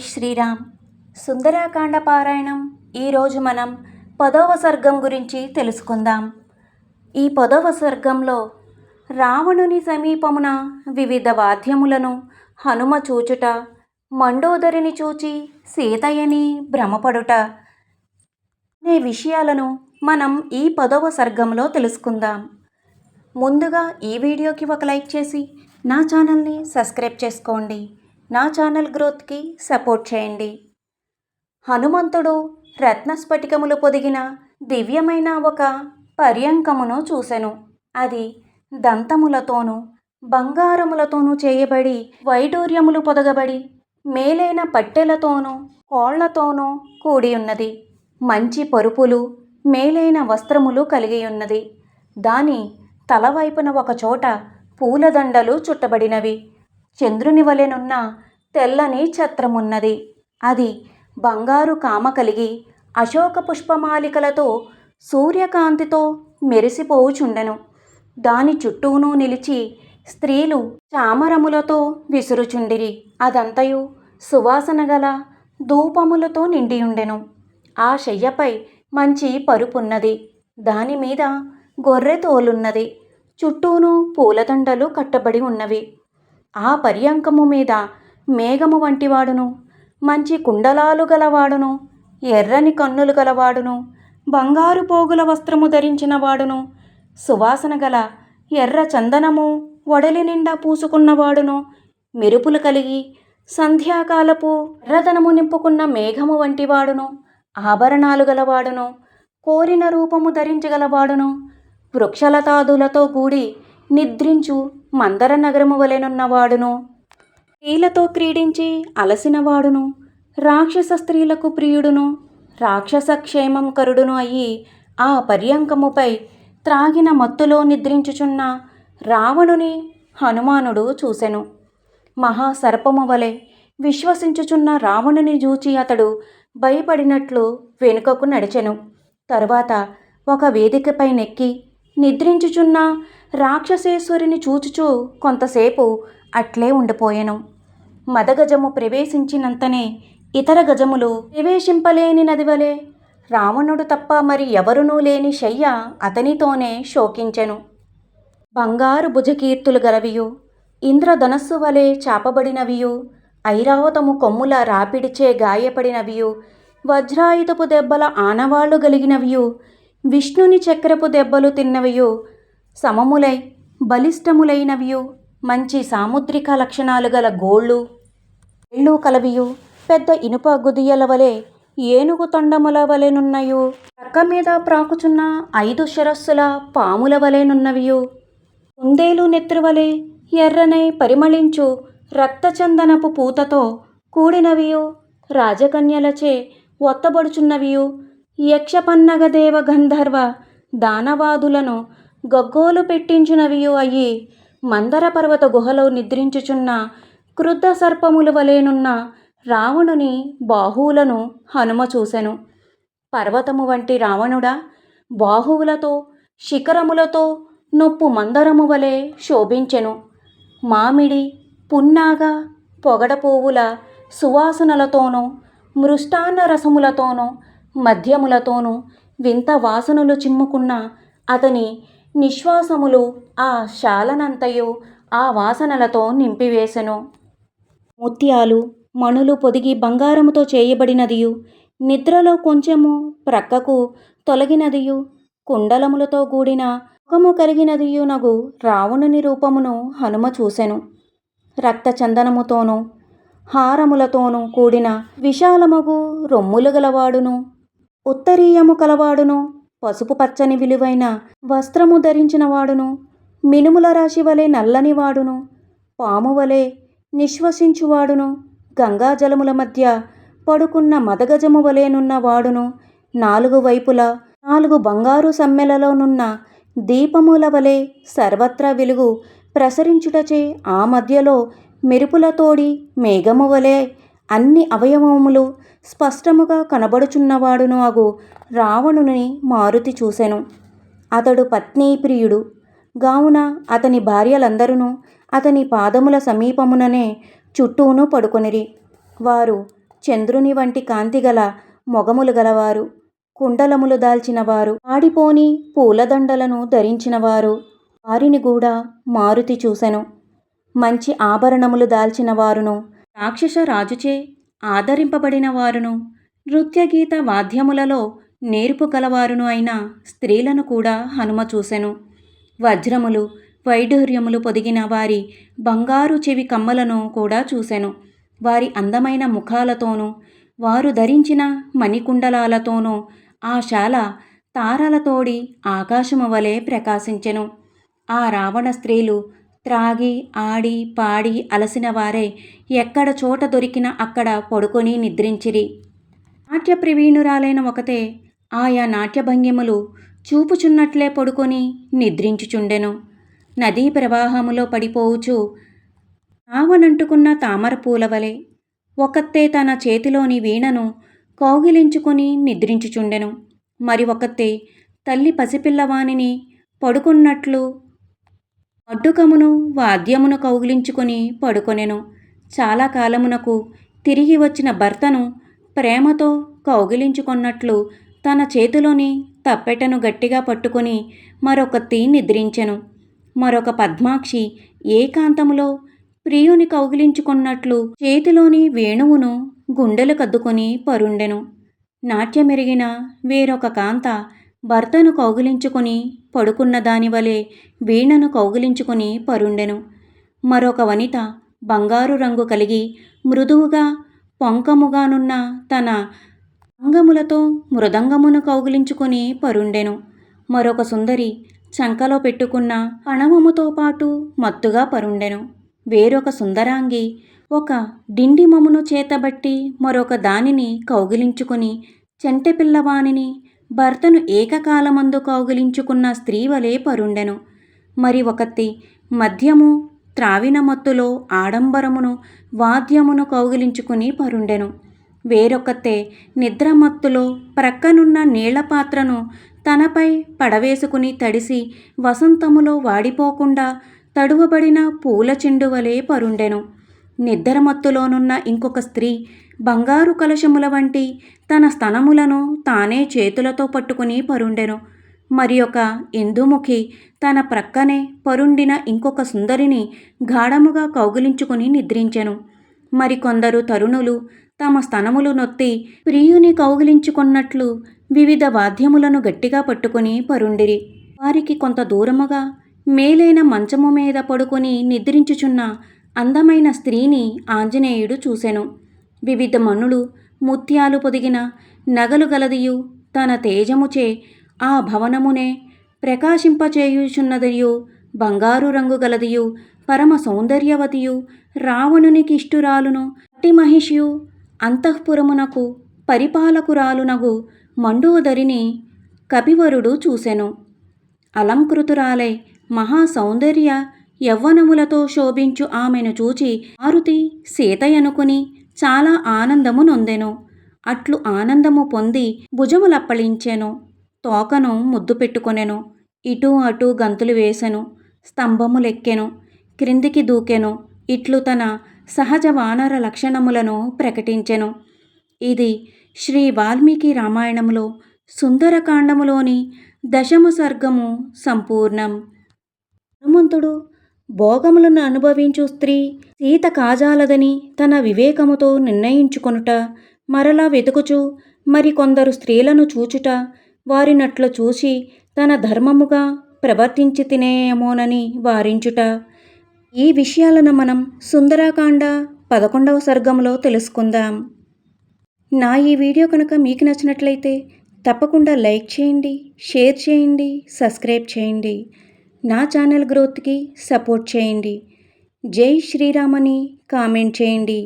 శ్రీరామ్. సుందరాకాండ పారాయణం. ఈరోజు మనం పదవ సర్గం గురించి తెలుసుకుందాం. ఈ పదవ సర్గంలో రావణుని సమీపమున వివిధ వాద్యములను హనుమ చూచుట మండోదరిని చూచి సీతయ్యని భ్రమపడుట. అనే విషయాలను మనం ఈ పదవ సర్గంలో తెలుసుకుందాం. ముందుగా ఈ వీడియోకి ఒక లైక్ చేసి నా ఛానల్ని సబ్స్క్రైబ్ చేసుకోండి. నా ఛానల్ గ్రోత్కి సపోర్ట్ చేయండి. హనుమంతుడు రత్నస్ఫటికములు పొదిగిన దివ్యమైన ఒక పర్యంకమును చూసెను. అది దంతములతోనూ బంగారములతోనూ చేయబడి వైడూర్యములు పొదగబడి మేలైన పట్టెలతోనూ కోళ్ళతోనూ కూడి ఉన్నది మంచి పరుపులు మేలైన వస్త్రములు కలిగి ఉన్నది దాని తలవైపున ఒకచోట పూలదండలు చుట్టబడినవి. చంద్రుని వలెనున్న తెల్లని ఛత్రమున్నది. అది బంగారు కామ కలిగి అశోక పుష్పమాలికలతో సూర్యకాంతితో మెరిసిపోవుచుండెను దాని చుట్టూను నిలిచి స్త్రీలు చామరములతో విసురుచుండిరి. అదంతయు సువాసన గల ధూపములతో నిండియుండెను. ఆ శయ్యపై మంచి పరుపున్నది. దానిమీద గొర్రె తోలున్నది. చుట్టూను పూలదండలు కట్టబడి ఉన్నవి. ఆ పర్యంకము మీద మేఘము వంటివాడును. మంచి కుండలాలు గలవాడును. ఎర్రని కన్నులు గలవాడును. బంగారు పోగుల వస్త్రము ధరించిన వాడును సువాసన గల ఎర్ర చందనము వడలి నిండా పూసుకున్నవాడును. మెరుపులు కలిగి సంధ్యాకాలపు ఎర్రదనము నింపుకున్న మేఘము వంటివాడును. ఆభరణాలు గలవాడును. కోరిన రూపము ధరించగలవాడును. వృక్షలతాదులతో కూడి నిద్రించు. మందర నగరము వలెనున్నవాడును స్త్రీలతో క్రీడించి అలసినవాడును. రాక్షస స్త్రీలకు ప్రియుడును. రాక్షస క్షేమం కరుడును అయి ఆ పర్యంకముపై త్రాగిన మత్తులో నిద్రించుచున్న రావణుని హనుమానుడు చూసెను. మహాసర్పము వలె విశ్వసించుచున్న రావణుని చూచి అతడు భయపడినట్లు వెనుకకు నడిచెను. తరువాత ఒక వేదికపై నెక్కి నిద్రించుచున్న రాక్షసేశ్వరిని చూచుచూ కొంతసేపు అట్లే ఉండిపోయెను. మదగజము ప్రవేశించినంతనే ఇతర గజములు ప్రవేశింపలేని నదివలే. రావణుడు తప్ప మరి ఎవరునూ లేని శయ్య అతనితోనే శోకించెను. బంగారు భుజకీర్తులు గలవియు ఇంద్రధనస్సు వలె చాపబడినవియు ఐరావతము కొమ్ముల రాపిడిచే గాయపడినవియు వజ్రాయుధపు దెబ్బల ఆనవాళ్ళు గలిగినవియు విష్ణుని చక్రపు దెబ్బలు తిన్నవియు సమములై బలిష్టములైనవియు మంచి సాముద్రిక లక్షణాలు గల గోళ్ళు. ఏళ్ళు కలవియు పెద్ద ఇనుప గుదియల వలె ఏనుగు తొండముల వలెనున్నయు ప్రక్క మీద ప్రాకుచున్న ఐదు శిరస్సుల పాముల వలెనున్నవియు కుందేలు నెత్రువలే ఎర్రనై పరిమళించు రక్తచందనపు పూతతో కూడినవియు. రాజకన్యలచే ఒత్తబడుచున్నవియు. యక్షపన్నగదేవ గంధర్వ దానవాదులను గగ్గోలు పెట్టించినవియు అయి మందర పర్వత గుహలో నిద్రించుచున్న క్రుద్ధ సర్పముల వలెనున్న రావణుని బాహువులను హనుమ చూసెను. పర్వతము వంటి రావణుడా బాహువులతో శిఖరములతో నొప్పు మందరము వలె శోభించెను. మామిడి పున్నాగ పొగడపోవుల సువాసనలతోనూ మృష్టాన్న రసములతోనూ మద్యములతోనూ వింత వాసనలు చిమ్ముకున్న అతని నిశ్వాసములు ఆ శాలనంతయు ఆ వాసనలతో నింపివేసెను. ముత్యాలు మణులు పొదిగి బంగారముతో చేయబడినదియు నిద్రలో కొంచెము ప్రక్కకు తొలగినదియు కుండలములతో కూడిన ముఖము కలిగినదియునగు రావణుని రూపమును హనుమ చూసెను. రక్తచందనముతోనూ హారములతోనూ కూడిన విశాలమగు రొమ్ములు గలవాడును ఉత్తరీయము కలవాడును. పసుపు పచ్చని విలువైన వస్త్రము ధరించిన వాడును. మినుముల రాశి వలె నల్లని వాడును. పాము వలె నిశ్వసించువాడును. గంగాజలముల మధ్య పడుకున్న మదగజము వలెనున్న వాడును. నాలుగు వైపులా నాలుగు బంగారు సమ్మెలలోనున్న దీపముల వలె సర్వత్రా వెలుగు ప్రసరించుటచే ఆ మధ్యలో మెరుపులతోడి మేఘము వలె అన్ని అవయవములు స్పష్టముగా కనబడుచున్నవాడును అగు రావణుని మారుతి చూసెను. అతడు పత్నీప్రియుడు గావున అతని భార్యలందరూ అతని పాదముల సమీపముననే చుట్టూను పడుకొనిరి. వారు చంద్రుని వంటి కాంతిగల మొగములు గలవారు. కుండలములు దాల్చినవారు. ఆడిపోని పూలదండలను ధరించినవారు. వారిని కూడా మారుతి చూసెను. మంచి ఆభరణములు దాల్చిన వారును రాక్షస రాజుచే ఆదరింపబడిన వారును. నృత్యగీత వాద్యములలో నేర్పు గలవారును అయిన స్త్రీలను కూడా హనుమ చూసెను. వజ్రములు వైఢూర్యములు పొదిగిన వారి బంగారు చెవి కమ్మలను కూడా చూసెను. వారి అందమైన ముఖాలతోనూ వారు ధరించిన మణికుండలాలతోనూ ఆ శాల తారలతోడి ఆకాశము వలె ప్రకాశించెను. ఆ రావణ స్త్రీలు త్రాగి ఆడి పాడి అలసిన వారే ఎక్కడ చోట దొరికిన అక్కడ పడుకొని నిద్రించిరి. నాట్య ప్రవీణురాలైన ఒకతే ఆయా నాట్య భంగిములు చూపుచున్నట్లే పడుకొని నిద్రించుచుండెను. నదీ ప్రవాహములో పడిపోవుచు ఆవనంటుకున్న తామర పూలవలే ఒకతే తన చేతిలోని వీణను కౌగిలించుకొని నిద్రించుచుండెను. మరి ఒకతే తల్లి పసిపిల్లవానిని పడుకున్నట్లు అడ్డుకమును వాద్యమును కౌగిలించుకొని పడుకొనెను. చాలా కాలమునకు తిరిగి వచ్చిన భర్తను ప్రేమతో కౌగిలించుకున్నట్లు తన చేతిలోని తప్పెటను గట్టిగా పట్టుకొని మరొకతి నిద్రించెను. మరొక పద్మాక్షి ఏకాంతములో ప్రియుని కౌగిలించుకున్నట్లు చేతిలోని వేణువును గుండెలు కద్దుకొని పరుండెను. నాట్యమెరిగిన వేరొక కాంత భర్తను కౌగిలించుకొని పడుకున్న దానివలే వీణను కౌగిలించుకొని పరుండెను. మరొక వనిత బంగారు రంగు కలిగి మృదువుగా పొంకముగానున్న తన అంగములతో మృదంగమును కౌగిలించుకొని పరుండెను. మరొక సుందరి చంకలో పెట్టుకున్న అణవముతో పాటు మత్తుగా పరుండెను. వేరొక సుందరాంగి ఒక డిండిమమును చేతబట్టి మరొక దానిని కౌగిలించుకొని చెంటె పిల్లవానిని భర్తను ఏకకాలమందు కౌగిలించుకున్న స్త్రీ వలె పరుండెను. మరి ఒకతి మద్యము త్రావిన మత్తులో ఆడంబరమును వాద్యమును కౌగిలించుకుని పరుండెను. వేరొకతే నిద్రమత్తులో ప్రక్కనున్న నీళ్ళ పాత్రను తనపై పడవేసుకుని తడిసి వసంతములో వాడిపోకుండా తడువబడిన పూల చెండు వలె పరుండెను. నిద్రమత్తులోనున్న ఇంకొక స్త్రీ బంగారు కలశముల వంటి తన స్తనములను తానే చేతులతో పట్టుకుని పరుండెను. మరి ఒక ఇందుముఖి తన ప్రక్కనే పరుండిన ఇంకొక సుందరిని గాఢముగా కౌగిలించుకుని నిద్రించెను. మరికొందరు తరుణులు తమ స్తనములు నొత్తి ప్రియుని కౌగిలించుకున్నట్లు వివిధ వాద్యములను గట్టిగా పట్టుకుని పరుండిరి. వారికి కొంత దూరముగా మేలైన మంచము మీద పడుకొని నిద్రించుచున్న అందమైన స్త్రీని ఆంజనేయుడు చూసెను. వివిధ మనులు ముత్యాలు పొదిగిన నగలు గలదియు తన తేజముచే ఆ భవనమునే ప్రకాశింపచేయుచున్నదియు బంగారు రంగు గలదియు పరమ సౌందర్యవతియు రావణునికి ఇష్టురాలును అట్టి మహిషియు అంతఃపురమునకు పరిపాలకురాలునగు మండోదరిని కపివరుడు చూసెను. అలంకృతురాలై మహా సౌందర్య యవ్వనములతో శోభించు ఆమెను చూచి మారుతి సీతయనుకుని చాలా ఆనందము నొందెను. అట్లు ఆనందము పొంది భుజములప్పళించెను. తోకను ముద్దు పెట్టుకొనెను. ఇటూ అటూ గంతులు వేసెను. స్తంభములెక్కెను క్రిందికి దూకెను. ఇట్లు తన సహజ వానర లక్షణములను ప్రకటించెను. ఇది శ్రీ వాల్మీకి రామాయణంలో సుందరకాండములోని దశమ సర్గము సంపూర్ణం. హనుమంతుడు భోగములను అనుభవించు స్త్రీ సీత కాజాలదని తన వివేకముతో నిర్ణయించుకొనుట మరలా వెతుకుచు మరికొందరు స్త్రీలను చూచుట వారినట్లు చూసి తన ధర్మముగా ప్రవర్తించి తినేయమోనని వారించుట. ఈ విషయాలను మనం సుందరాకాండ పదకొండవ సర్గంలో తెలుసుకుందాం. నా ఈ వీడియో కనుక మీకు నచ్చినట్లయితే తప్పకుండా లైక్ చేయండి షేర్ చేయండి సబ్స్క్రైబ్ చేయండి. నా ఛానల్ గ్రోత్కి సపోర్ట్ చేయండి. జై శ్రీరామని కామెంట్ చేయండి.